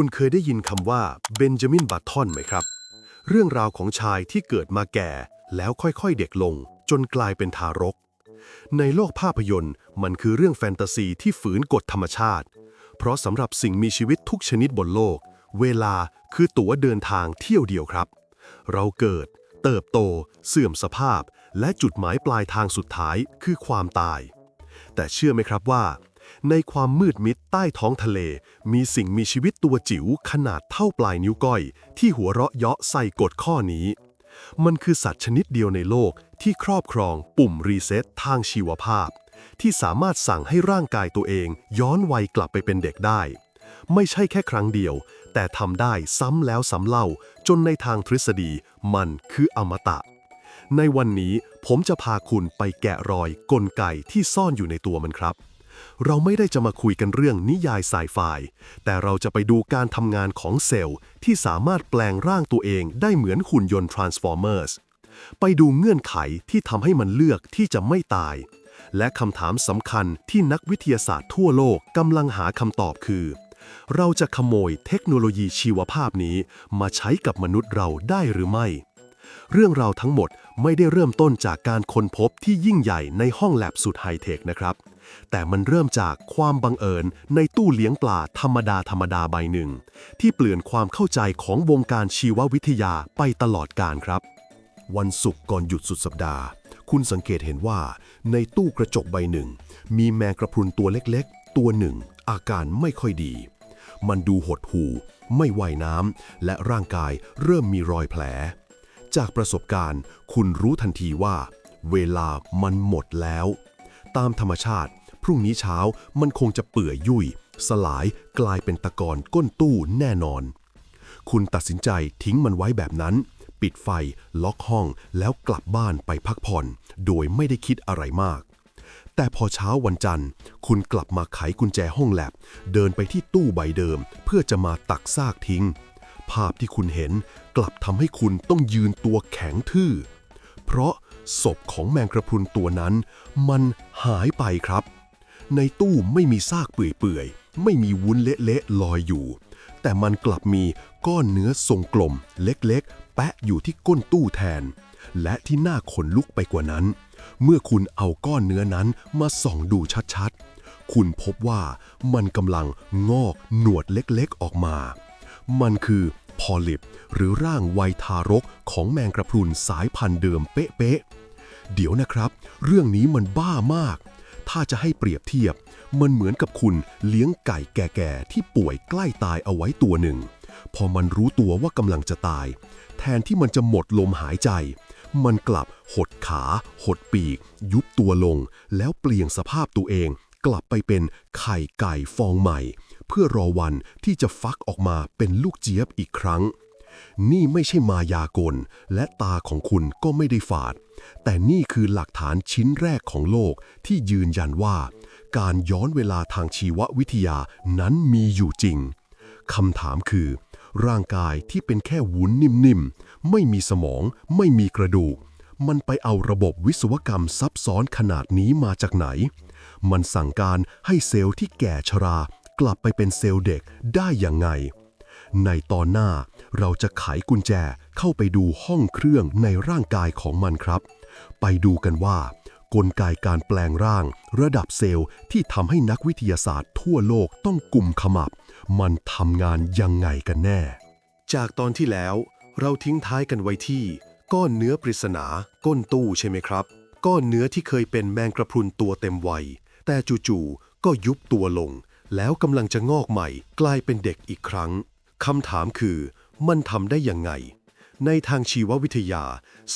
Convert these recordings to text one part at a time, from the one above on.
คุณเคยได้ยินคำว่าเบนจามินบัตทอนไหมครับ เรื่องราวของชายที่เกิดมาแก่ แล้วค่อยๆเด็กลง จนกลายเป็นทารก ในโลกภาพยนตร์ มันคือเรื่องแฟนตาซีที่ฝืนกฎธรรมชาติ เพราะสำหรับสิ่งมีชีวิตทุกชนิดบนโลก เวลาคือตั๋วเดินทางเที่ยวเดียวครับ เราเกิด เติบโต เสื่อมสภาพ และจุดหมายปลายทางสุดท้ายคือความตาย แต่เชื่อไหมครับว่า ในความมืดมิดใต้ท้องทะเล มีสิ่งมีชีวิตตัวจิ๋วขนาดเท่าปลายนิ้วก้อย ที่หัวเราะเยาะใส่กฎข้อนี้ มันคือสัตว์ชนิดเดียวในโลกที่ครอบครองปุ่มรีเซ็ตทางชีวภาพ ที่สามารถสั่งให้ร่างกายตัวเองย้อนวัยกลับไปเป็นเด็กได้ ไม่ใช่แค่ครั้งเดียว แต่ทำได้ซ้ำแล้วซ้ำเล่า จนในทางทฤษฎี มันคืออมตะในวันนี้ผมจะพาคุณไปแกะรอยกลไกที่ซ่อนอยู่ในตัวมันครับ เราไม่ได้จะมาคุยกันเรื่องนิยายไซไฟแต่เราจะไปดูการทำงานของเซลล์ที่สามารถแปลงร่างตัวเองได้เหมือนหุ่นยนต์ Transformers ไปดูเงื่อนไขที่ทำให้มันเลือกที่จะไม่ตาย และคำถามสำคัญที่นักวิทยาศาสตร์ทั่วโลกกำลังหาคำตอบคือ เราจะขโมยเทคโนโลยีชีวภาพนี้มาใช้กับมนุษย์เราได้หรือไม่ เรื่องราวทั้งหมดไม่ได้เริ่มต้นจากการค้นพบที่ยิ่งใหญ่ในห้องแลบสุดไฮเทคนะครับ แต่มันเริ่มจากความบังเอิญในตู้เลี้ยงปลาธรรมดาธรรมดาใบหนึ่ง ที่เปลี่ยนความเข้าใจของวงการชีววิทยาไปตลอดกาลครับ วันศุกร์ก่อนหยุดสุดสัปดาห์ คุณสังเกตเห็นว่า ในตู้กระจกใบหนึ่ง มีแมงกระพรุนตัวเล็กๆ ตัวหนึ่ง อาการไม่ค่อยดี มันดูหดหู่ไม่ว่ายน้ำและร่างกายเริ่มมีรอยแผล จากประสบการณ์ คุณรู้ทันทีว่า เวลามันหมดแล้ว ตามธรรมชาติ พรุ่งนี้เช้ามันคงจะเปื่อยยุ่ย สลายกลายเป็นตะกอนก้นตู้แน่นอน คุณตัดสินใจทิ้งมันไว้แบบนั้น ปิดไฟ ล็อกห้องแล้วกลับบ้านไปพักผ่อน โดยไม่ได้คิดอะไรมากแต่พอเช้าวันจันทร์ คุณกลับมาไขกุญแจห้องแลบ เดินไปที่ตู้ใบเดิม เพื่อจะมาตักซากทิ้ง ภาพที่คุณเห็นกลับทำให้คุณต้องยืนตัวแข็งทื่อ เพราะศพของแมงกระพรุนตัวนั้น มันหายไปครับ ในตู้ไม่มีซากเปื่อยๆ ไม่มีวุ้นเละๆลอยอยู่ แต่มันกลับมีก้อนเนื้อทรงกลมเล็กๆ แปะอยู่ที่ก้นตู้แทน และที่น่าขนลุกไปกว่านั้น เมื่อคุณเอาก้อนเนื้อนั้นมาส่องดูชัดๆ คุณพบว่ามันกำลังงอกหนวดเล็กๆออกมา มันคือพอลิป หรือร่างไวทารกของแมงกระพรุนสายพันธุ์เดิมเป๊ะๆเดี๋ยวนะครับ เรื่องนี้มันบ้ามาก ถ้าจะให้เปรียบเทียบ มันเหมือนกับคุณเลี้ยงไก่แก่ๆ ที่ป่วยใกล้ตายเอาไว้ตัวหนึ่ง พอมันรู้ตัวว่ากำลังจะตาย แทนที่มันจะหมดลมหายใจ มันกลับหดขา หดปีก ยุบตัวลง แล้วเปลี่ยนสภาพตัวเอง กลับไปเป็นไข่ไก่ฟองใหม่ เพื่อรอวันที่จะฟักออกมาเป็นลูกเจี๊ยบอีกครั้ง นี่ไม่ใช่มายากล และตาของคุณก็ไม่ได้ฝาด แต่นี่คือหลักฐานชิ้นแรกของโลกที่ยืนยันว่า การย้อนเวลาทางชีววิทยานั้นมีอยู่จริงคำถามคือ ร่างกายที่เป็นแค่วุ้นนิ่มๆ ไม่มีสมอง ไม่มีกระดูก มันไปเอาระบบวิศวกรรมซับซ้อนขนาดนี้มาจากไหน มันสั่งการให้เซลล์ที่แก่ชรา กลับไปเป็นเซลล์เด็กได้อย่างไง ในตอนหน้าเราจะไขกุญแจเข้าไปดูห้องเครื่องในร่างกายของมันครับ ไปดูกันว่า กลไกการแปลงร่าง ระดับเซลล์ที่ทำให้นักวิทยาศาสตร์ทั่วโลกต้องกลุ่มขมับ มันทำงานยังไงกันแน่ จากตอนที่แล้วเราทิ้งท้ายกันไว้ที่ ก้อนเนื้อปริศนา ก้นตู้ใช่ไหมครับ ก้อนเนื้อที่เคยเป็นแมงกระพรุนตัวเต็มวัย แต่จู่ๆก็ยุบตัวลง แล้วกำลังจะงอกใหม่กลายเป็นเด็กอีกครั้งคำถามคือมันทำได้ยังไง ในทางชีววิทยา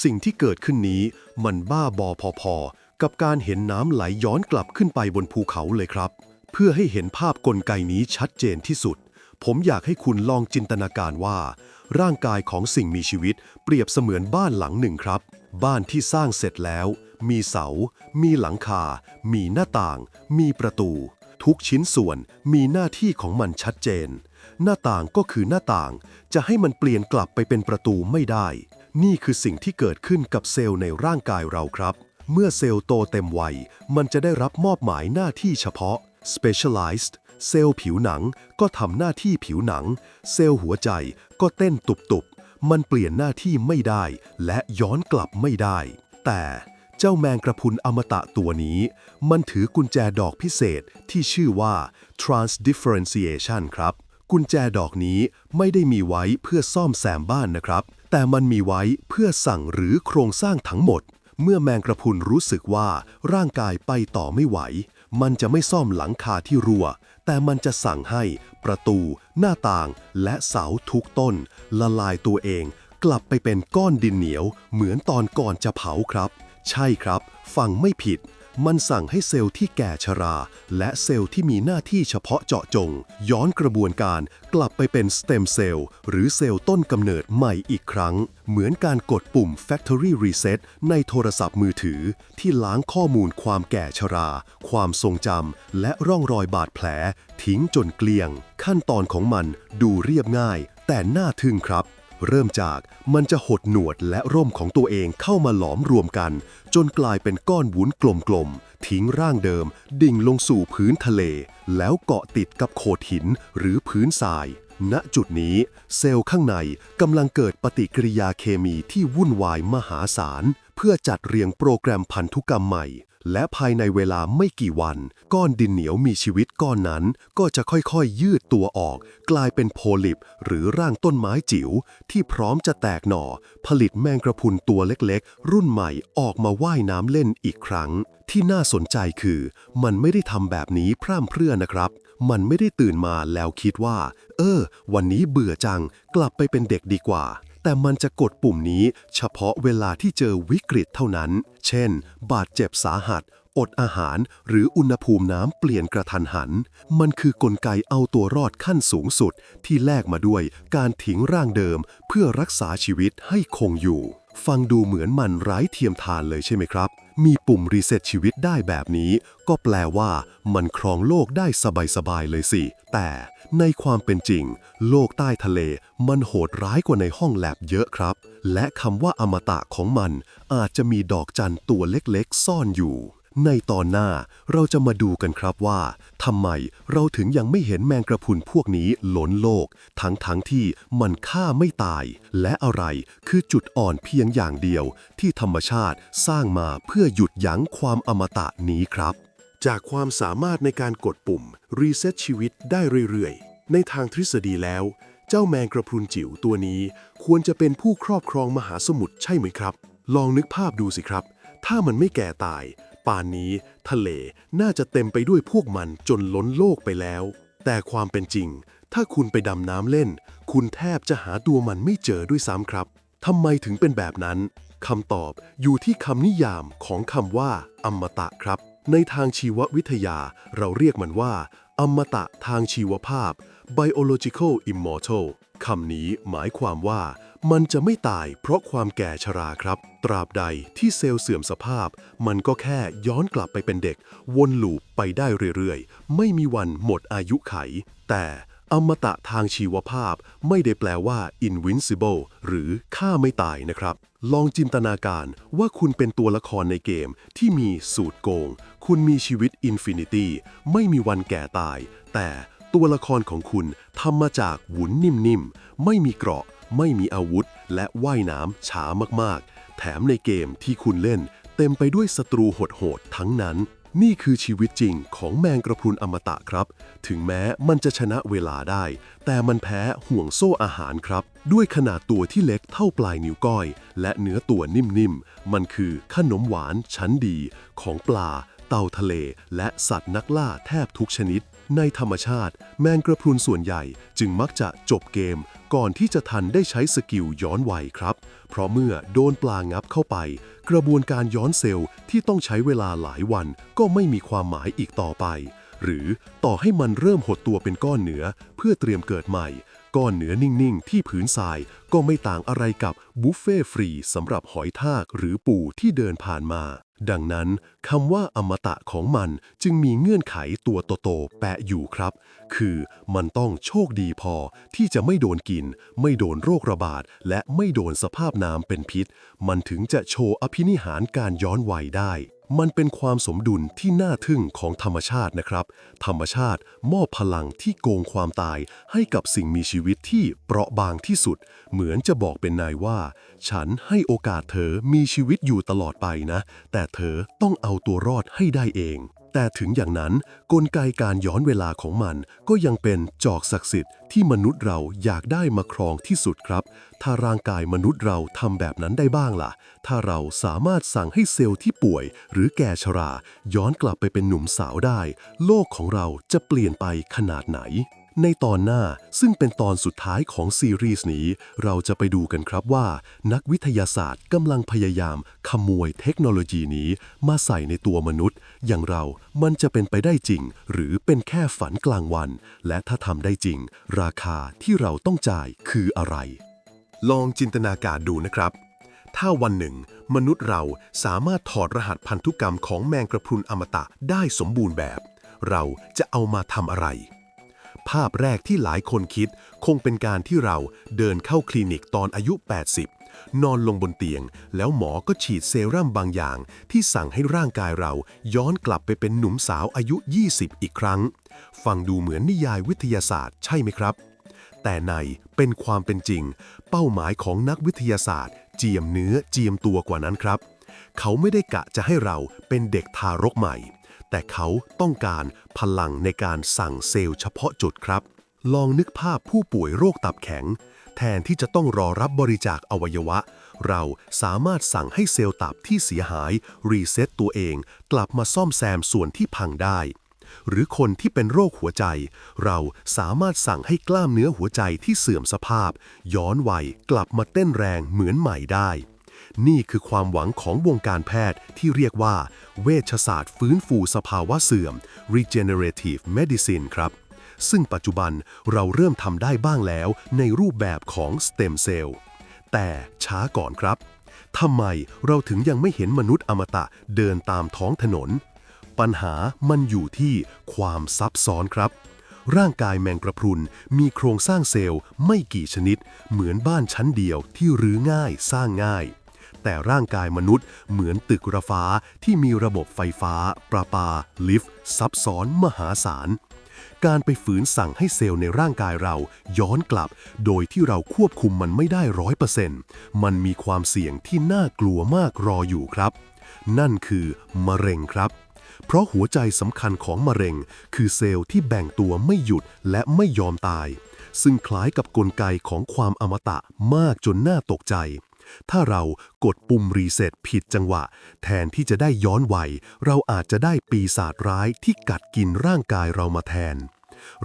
สิ่งที่เกิดขึ้นนี้มันบ้าบอพอๆ กับการเห็นน้ำไหลย้อนกลับขึ้นไปบนภูเขาเลยครับ เพื่อให้เห็นภาพกลไกนี้ชัดเจนที่สุด ผมอยากให้คุณลองจินตนาการว่า ร่างกายของสิ่งมีชีวิต เปรียบเสมือนบ้านหลังหนึ่งครับ บ้านที่สร้างเสร็จแล้ว มีเสา มีหลังคา มีหน้าต่าง มีประตู ทุกชิ้นส่วนมีหน้าที่ของมันชัดเจน หน้าต่างก็คือหน้าต่าง จะให้มันเปลี่ยนกลับไปเป็นประตูไม่ได้ นี่คือสิ่งที่เกิดขึ้นกับเซลล์ในร่างกายเราครับ เมื่อเซลล์โตเต็มวัย มันจะได้รับมอบหมายหน้าที่เฉพาะ specialized เซลล์ผิวหนังก็ทำหน้าที่ผิวหนัง เซลล์หัวใจก็เต้นตุบๆ มันเปลี่ยนหน้าที่ไม่ได้ และย้อนกลับไม่ได้ แต่ เจ้าแมงกระพุนอมตะตัวนี้ มันถือกุญแจดอกพิเศษที่ชื่อว่า transdifferentiation ครับ กุญแจดอกนี้ไม่ได้มีไว้เพื่อซ่อมแซมบ้านนะครับ แต่มันมีไว้เพื่อสั่งหรือโครงสร้างทั้งหมด เมื่อแมงกระพุนรู้สึกว่าร่างกายไปต่อไม่ไหว มันจะไม่ซ่อมหลังคาที่รั่ว แต่มันจะสั่งให้ ประตู หน้าต่าง และเสาทุกต้น ละลายตัวเอง กลับไปเป็นก้อนดินเหนียว เหมือนตอนก่อนจะเผาครับ ใช่ครับ ฟังไม่ผิด มันสั่งให้เซลล์ที่แก่ชรา และเซลล์ที่มีหน้าที่เฉพาะเจาะจง ย้อนกระบวนการกลับไปเป็นสเต็มเซลล์หรือเซลล์ต้นกำเนิดใหม่อีกครั้ง เหมือนการกดปุ่ม Factory Reset ในโทรศัพท์มือถือ ที่ล้างข้อมูลความแก่ชรา ความทรงจำและร่องรอยบาดแผล ทิ้งจนเกลี้ยง ขั้นตอนของมันดูเรียบง่าย แต่น่าทึ่งครับ เริ่มจากมันจะหดหนวดและร่มของตัวเองเข้ามาหลอมรวมกัน จนกลายเป็นก้อนวุ้นกลมๆ ทิ้งร่างเดิม ดิ่งลงสู่พื้นทะเล แล้วเกาะติดกับโขดหินหรือพื้นทราย ณจุดนี้ เซลล์ข้างในกำลังเกิดปฏิกิริยาเคมีที่วุ่นวายมหาศาล เพื่อจัดเรียงโปรแกรมพันธุกรรมใหม่ และภายในเวลาไม่กี่วัน ก้อนดินเหนียวมีชีวิตก้อนนั้น ก็จะค่อยๆยืดตัวออก กลายเป็นโพลิป หรือร่างต้นไม้จิ๋วที่พร้อมจะแตกหน่อ ผลิตแมงกระพุนตัวเล็กๆ รุ่นใหม่ออกมาว่ายน้ำเล่นอีกครั้ง ที่น่าสนใจคือ มันไม่ได้ทำแบบนี้พร่ำเพรื่อนะครับ มันไม่ได้ตื่นมาแล้วคิดว่า เออ วันนี้เบื่อจัง กลับไปเป็นเด็กดีกว่า แต่มันจะกดปุ่มนี้เฉพาะเวลาที่เจอวิกฤตเท่านั้น เช่น บาดเจ็บสาหัส อดอาหาร หรืออุณหภูมิน้ำเปลี่ยนกระทันหัน มันคือกลไกเอาตัวรอดขั้นสูงสุด ที่แลกมาด้วยการทิ้งร่างเดิม เพื่อรักษาชีวิตให้คงอยู่ ฟังดูเหมือนมันไร้เทียมทานเลยใช่ไหมครับ มีปุ่มรีเซ็ตชีวิตได้แบบนี้ ก็แปลว่ามันครองโลกได้สบายๆเลยสิ แต่ในความเป็นจริง โลกใต้ทะเล มันโหดร้ายกว่าในห้องแลบเยอะครับ และคำว่าอมตะของมันอาจจะมีดอกจันตัวเล็กๆ ซ่อนอยู่ ในตอนหน้าเราจะมาดูกันครับว่าทำไมเราถึงยังไม่เห็นแมงกระพุนพวกนี้หล้นโลก ทั้งทั้งที่มันฆ่าไม่ตาย และอะไรคือจุดอ่อนเพียงอย่างเดียว ที่ธรรมชาติสร้างมาเพื่อหยุดยั้งความอมตะนี้ครับ จากความสามารถในการกดปุ่ม รีเซ็ตชีวิตได้เรื่อยๆ ในทางทฤษฎีแล้ว เจ้าแมงกระพุนจิ๋วตัวนี้ ควรจะเป็นผู้ครอบครองมหาสมุทรใช่ไหมครับ ลองนึกภาพดูสิครับ ถ้ามันไม่แก่ตาย ป่านนี้ ทะเลน่าจะเต็มไปด้วยพวกมันจนล้นโลกไปแล้ว แต่ความเป็นจริง ถ้าคุณไปดำน้ำเล่น คุณแทบจะหาตัวมันไม่เจอด้วยซ้ำครับทำไมถึงเป็นแบบนั้นคำตอบอยู่ที่คำนิยามของคำว่าอมตะครับ ในทางชีววิทยาเราเรียกมันว่า อมตะทางชีวภาพ biological immortal คำนี้หมายความว่า มันจะไม่ตายเพราะความแก่ชราครับ ตราบใดที่เซลล์เสื่อมสภาพ มันก็แค่ย้อนกลับไปเป็นเด็ก วนลูปไปได้เรื่อยๆ ไม่มีวันหมดอายุไข แต่อมตะทางชีวภาพไม่ได้แปลว่า invincible หรือฆ่าไม่ตายนะครับ ลองจินตนาการว่าคุณเป็นตัวละครในเกมที่มีสูตรโกง คุณมีชีวิตอินฟินิตี้ไม่มีวันแก่ตาย แต่ตัวละครของคุณทำมาจากวุ้นนิ่มๆ ไม่มีเกราะ ไม่มีอาวุธ และว่ายน้ำช้ามากๆ แถมในเกมที่คุณเล่น เต็มไปด้วยศัตรูโหดๆทั้งนั้น นี่คือชีวิตจริงของแมงกระพรุนอมตะครับ ถึงแม้มันจะชนะเวลาได้ แต่มันแพ้ห่วงโซ่อาหารครับ ด้วยขนาดตัวที่เล็กเท่าปลายนิ้วก้อย และเนื้อตัวนิ่มๆ มันคือขนมหวานชั้นดีของปลาเต่าทะเลและสัตว์นักล่าแทบทุกชนิด ในธรรมชาติ แมงกระพรุนส่วนใหญ่จึงมักจะจบเกม ก่อนที่จะทันได้ใช้สกิลย้อนวัยครับ เพราะเมื่อโดนปลางับเข้าไป กระบวนการย้อนเซลล์ที่ต้องใช้เวลาหลายวัน ก็ไม่มีความหมายอีกต่อไป หรือต่อให้มันเริ่มหดตัวเป็นก้อนเนื้อ เพื่อเตรียมเกิดใหม่ ก้อนเนื้อนิ่งๆ ที่ผืนทรายก็ไม่ต่างอะไรกับบุฟเฟ่ฟรีสำหรับหอยทากหรือปูที่เดินผ่านมา ดังนั้นคำว่าอมตะของมันจึงมีเงื่อนไขตัวโตๆแปะอยู่ครับ คือมันต้องโชคดีพอที่จะไม่โดนกิน ไม่โดนโรคระบาด และไม่โดนสภาพน้ำเป็นพิษ มันถึงจะโชว์อภินิหารการย้อนวัยได้ มันเป็นความสมดุลที่น่าทึ่งของธรรมชาตินะครับ ธรรมชาติมอบพลังที่โกงความตายให้กับสิ่งมีชีวิตที่เปราะบางที่สุด เหมือนจะบอกเป็นนายว่า ฉันให้โอกาสเธอมีชีวิตอยู่ตลอดไปนะ แต่เธอต้องเอาตัวรอดให้ได้เอง แต่ถึงอย่างนั้นกลไกการย้อนเวลาของมัน ก็ยังเป็นจอกศักดิ์สิทธิ์ที่มนุษย์เราอยากได้มาครองที่สุดครับ ถ้าร่างกายมนุษย์เราทำแบบนั้นได้บ้างล่ะ ถ้าเราสามารถสั่งให้เซลล์ที่ป่วย หรือแก่ชรา ย้อนกลับไปเป็นหนุ่มสาวได้ โลกของเราจะเปลี่ยนไปขนาดไหน ในตอนหน้าซึ่งเป็นตอนสุดท้ายของซีรีส์นี้ เราจะไปดูกันครับว่า นักวิทยาศาสตร์กำลังพยายาม ขโมยเทคโนโลยีนี้มาใส่ในตัวมนุษย์ อย่างเรามันจะเป็นไปได้จริง หรือเป็นแค่ฝันกลางวัน และถ้าทำได้จริง ราคาที่เราต้องจ่ายคืออะไร ลองจินตนาการดูนะครับถ้าวันหนึ่ง มนุษย์เราสามารถถอดรหัสพันธุกรรมของแมงกระพรุนอมตะได้สมบูรณ์แบบ เราจะเอามาทำอะไร ภาพแรกที่หลายคนคิด คงเป็นการที่เราเดินเข้าคลินิกตอนอายุ 80 นอนลงบนเตียง แล้วหมอก็ฉีดเซรั่มบางอย่าง ที่สั่งให้ร่างกายเราย้อนกลับไปเป็นหนุ่มสาวอายุ 20 อีกครั้ง ฟังดูเหมือนนิยายวิทยาศาสตร์ใช่ไหมครับ แต่ในเป็นความเป็นจริง เป้าหมายของนักวิทยาศาสตร์ เจียมเนื้อเจียมตัวกว่านั้นครับ เขาไม่ได้กะจะให้เราเป็นเด็กทารกใหม่ แต่เขาต้องการพลังในการสั่งเซลล์เฉพาะจุดครับ ลองนึกภาพผู้ป่วยโรคตับแข็ง แทนที่จะต้องรอรับบริจาคอวัยวะ เราสามารถสั่งให้เซลล์ตับที่เสียหาย รีเซ็ตตัวเอง กลับมาซ่อมแซมส่วนที่พังได้ หรือคนที่เป็นโรคหัวใจ เราสามารถสั่งให้กล้ามเนื้อหัวใจที่เสื่อมสภาพ ย้อนวัยกลับมาเต้นแรงเหมือนใหม่ได้ นี่คือความหวังของวงการแพทย์ที่เรียกว่า เวชศาสตร์ฟื้นฟูสภาวะเสื่อม regenerative medicine ครับซึ่งปัจจุบันเราเริ่มทำได้บ้างแล้วในรูปแบบของ stem cell แต่ช้าก่อนครับทำไมเราถึงยังไม่เห็นมนุษย์อมตะเดินตามท้องถนน ปัญหามันอยู่ที่ความซับซ้อนครับ ร่างกายแมงกระพรุนมีโครงสร้างเซลล์ไม่กี่ชนิด เหมือนบ้านชั้นเดียวที่รื้อง่ายสร้างง่าย แต่ร่างกายมนุษย์เหมือนตึกระฟ้าที่มีระบบไฟฟ้า ประปา ลิฟต์ ซับซ้อนมหาศาล การไปฝืนสั่งให้เซลล์ในร่างกายเราย้อนกลับ โดยที่เราควบคุมมันไม่ได้ร้อยเปอร์เซ็นต์มันมีความเสี่ยงที่น่ากลัวมากรออยู่ครับ นั่นคือมะเร็งครับ เพราะหัวใจสำคัญของมะเร็ง คือเซลล์ที่แบ่งตัวไม่หยุดและไม่ยอมตาย ซึ่งคล้ายกับกลไกของความอมตะมากจนน่าตกใจ ถ้าเรากดปุ่มรีเซ็ตผิดจังหวะ แทนที่จะได้ย้อนวัย เราอาจจะได้ปีศาจร้ายที่กัดกินร่างกายเรามาแทน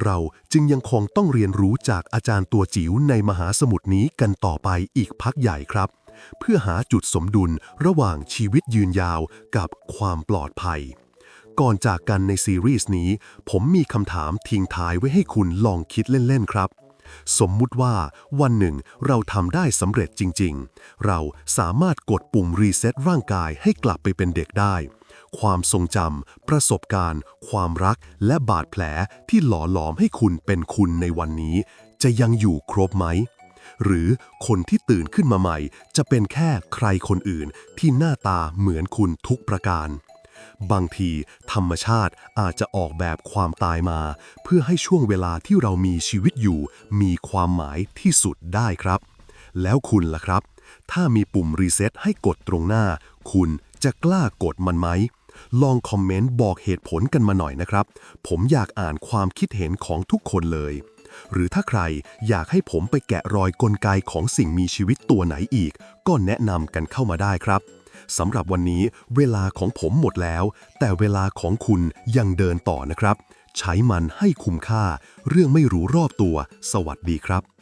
เราจึงยังคงต้องเรียนรู้จากอาจารย์ตัวจิ๋วในมหาสมุทรนี้กันต่อไปอีกพักใหญ่ครับเพื่อหาจุดสมดุลระหว่างชีวิตยืนยาวกับความปลอดภัย ก่อนจากกันในซีรีส์นี้ ผมมีคำถามทิ้งท้ายไว้ให้คุณลองคิดเล่น ๆ ครับ สมมุติว่าวันหนึ่งเราทำได้สำเร็จจริง ๆ เราสามารถกดปุ่มรีเซ็ตร่างกายให้กลับไปเป็นเด็กได้ ความทรงจำประสบการณ์ ความรักและบาดแผลที่หล่อหลอมให้คุณเป็นคุณในวันนี้ จะยังอยู่ครบไหมหรือคนที่ตื่นขึ้นมาใหม่ จะเป็นแค่ใครคนอื่นที่หน้าตาเหมือนคุณทุกประการ บางทีธรรมชาติอาจจะออกแบบความตายมา เพื่อให้ช่วงเวลาที่เรามีชีวิตอยู่ มีความหมายที่สุดได้ครับ แล้วคุณล่ะครับ ถ้ามีปุ่มรีเซ็ตให้กดตรงหน้า คุณจะกล้ากดมันไหม ลองคอมเมนต์บอกเหตุผลกันมาหน่อยนะครับ ผมอยากอ่านความคิดเห็นของทุกคนเลย หรือถ้าใครอยากให้ผมไปแกะรอยกลไกของสิ่งมีชีวิตตัวไหนอีก ก็แนะนำกันเข้ามาได้ครับ สำหรับวันนี้เวลาของผมหมดแล้ว แต่เวลาของคุณยังเดินต่อนะครับ ใช้มันให้คุ้มค่า เรื่องไม่รู้รอบตัว สวัสดีครับ